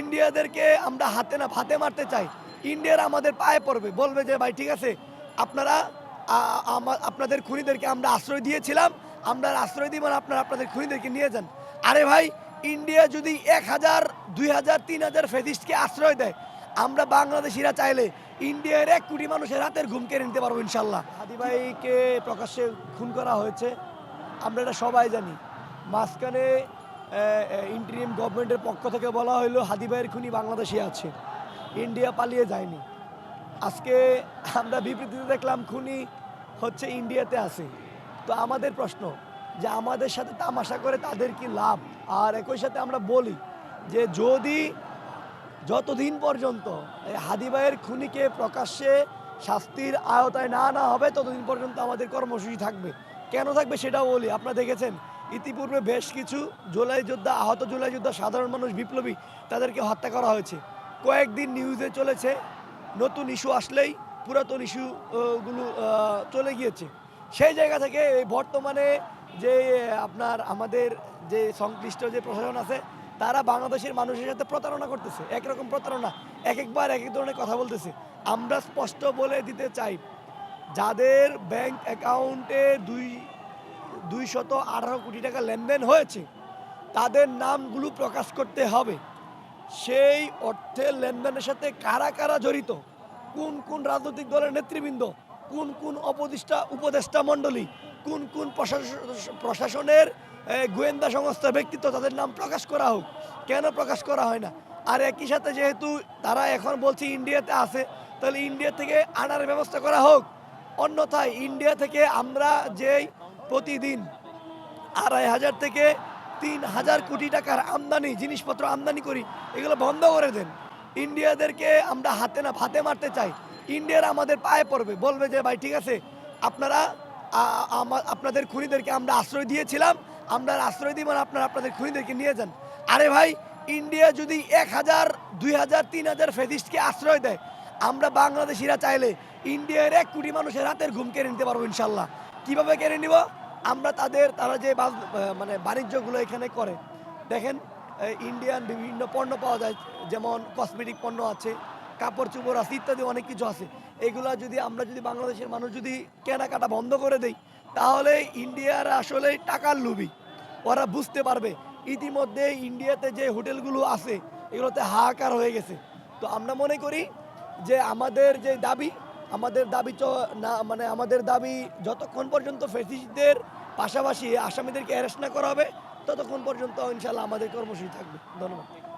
ইন্ডিয়াদেরকে আমরা হাতে না ভাতে মারতে চাই। ইন্ডিয়ার আমাদের পায়ে পড়বে। বলবে যে, ভাই, ঠিক আছে, আপনারা আপনাদের খুনিদেরকে আমরা আশ্রয় দিয়েছিলাম। আমরা আশ্রয় দিব না, আপনারা আপনাদের খুনিদেরকে নিয়ে যান। আরে ভাই, ইন্ডিয়া যদি এক হাজার, দুই হাজার, তিন হাজার ফেদিস্টকে আশ্রয় দেয়, আমরা বাংলাদেশিরা চাইলে ইন্ডিয়ার এক কোটি মানুষের হাতের ঘুম কেড়ে নিতে পারব, ইনশাল্লাহ। হাদি ভাইকে প্রকাশ্যে খুন করা হয়েছে। আমরা এটা সবাই জানি। মাঝখানে ইন্টারিম গভর্নমেন্টের পক্ষ থেকে বলা হলো হাদি ভাইয়ের খুনি বাংলাদেশে আছে। ইন্ডিয়া পালিয়ে যায়নি। আজকে আমরা বিবৃতিতে দেখলাম খুনি হচ্ছে ইন্ডিয়াতে আছে। তো আমাদের প্রশ্ন, যে আমাদের সাথে তামাশা করে তাদের কি লাভ? আর একই সাথে আমরা বলি যে যদি যতদিন পর্যন্ত হাদি ভাইয়ের খুনিকে প্রকাশ্যে শাস্তির আওতায় না না হবে, ততদিন পর্যন্ত আমাদের কর্মসূচি থাকবে। কেন থাকবে সেটাও বলি। আপনারা দেখেছেন ইতিপূর্বে বেশ কিছু জুলাই যোদ্ধা, আহত জুলাই যোদ্ধা, সাধারণ মানুষ, বিপ্লবী তাদেরকে হত্যা করা হয়েছে। কয়েকদিন নিউজে চলেছে, নতুন ইস্যু আসলেই পুরাতন ইস্যুগুলো চলে গিয়েছে। সেই জায়গা থেকে বর্তমানে যে আপনার আমাদের যে সংশ্লিষ্ট যে প্রশাসন আছে, তারা বাংলাদেশের মানুষের সাথে প্রতারণা করতেছে। একরকম প্রতারণা, এক একবার এক এক ধরনের কথা বলতেছে। আমরা স্পষ্ট বলে দিতে চাই, যাদের ব্যাংক অ্যাকাউন্টে দুই দুই শত আঠারো কোটি টাকা লেনদেন হয়েছে, তাদের নামগুলো প্রকাশ করতে হবে। সেই অর্থের লেনদেনের সাথে কারা কারা জড়িত? কোন কোন রাজনৈতিক দলের নেতৃবৃন্দ? কোন কোন উপদেষ্টা উপদেষ্টা মণ্ডলী? কোন কোন প্রশাসন প্রশাসনের গোয়েন্দা সংস্থার ব্যক্তিত্ব? তাদের নাম প্রকাশ করা হোক। কেন প্রকাশ করা হয় না? আর একই সাথে যেহেতু তারা এখন বলছে ইন্ডিয়াতে আছে, তাহলে ইন্ডিয়া থেকে আনার ব্যবস্থা করা হোক। অন্যথায় ইন্ডিয়া থেকে আমরা যেই প্রতিদিন আড়াই হাজার থেকে তিন হাজার কোটি টাকার আমদানি, জিনিসপত্র আমদানি করি, এগুলো বন্ধ করে দেন। ইন্ডিয়াদেরকে আমরা হাতে না ভাতে মারতে চাই। ইন্ডিয়ার আমাদের পায়ে পড়বে, বলবে যে, ভাই, ঠিক আছে, আপনারা আপনাদের খুনিদেরকে আমরা আশ্রয় দিয়েছিলাম, আমরা আশ্রয় দিব না, আপনারা আপনাদের খুনিদেরকে নিয়ে যান। আরে ভাই, ইন্ডিয়া যদি এক হাজার, দুই হাজার, তিন হাজার ফেদিস্টকে আশ্রয় দেয়, আমরা বাংলাদেশিরা চাইলে ইন্ডিয়ার এক কোটি মানুষের হাতের ঘুম কেড়ে নিতে পারব ইনশাল্লাহ। কীভাবে কেড়ে নিব? আমরা তাদের, তারা যে মানে বাণিজ্যগুলো এখানে করে। দেখেন ইন্ডিয়ান বিভিন্ন পণ্য পাওয়া যায়, যেমন কসমেটিক পণ্য আছে, কাপড় চোপড় আছে ইত্যাদি অনেক কিছু আছে। এগুলো যদি আমরা যদি বাংলাদেশের মানুষ যদি কেনাকাটা বন্ধ করে দেই, তাহলে ইন্ডিয়ার আসলে টাকার লুবি ওরা বুঝতে পারবে। ইতিমধ্যে ইন্ডিয়াতে যে হোটেলগুলো আছে, এগুলোতে হাহাকার হয়ে গেছে। তো আমরা মনে করি যে আমাদের যে দাবি আমাদের দাবি তো না মানে আমাদের দাবি যতক্ষণ পর্যন্ত ফেসিসদের পাশাপাশি আসামিদেরকে অ্যারেস্ট না করা হবে, ততক্ষণ পর্যন্ত ইনশাল্লাহ আমাদের কর্মসূচি থাকবে। ধন্যবাদ।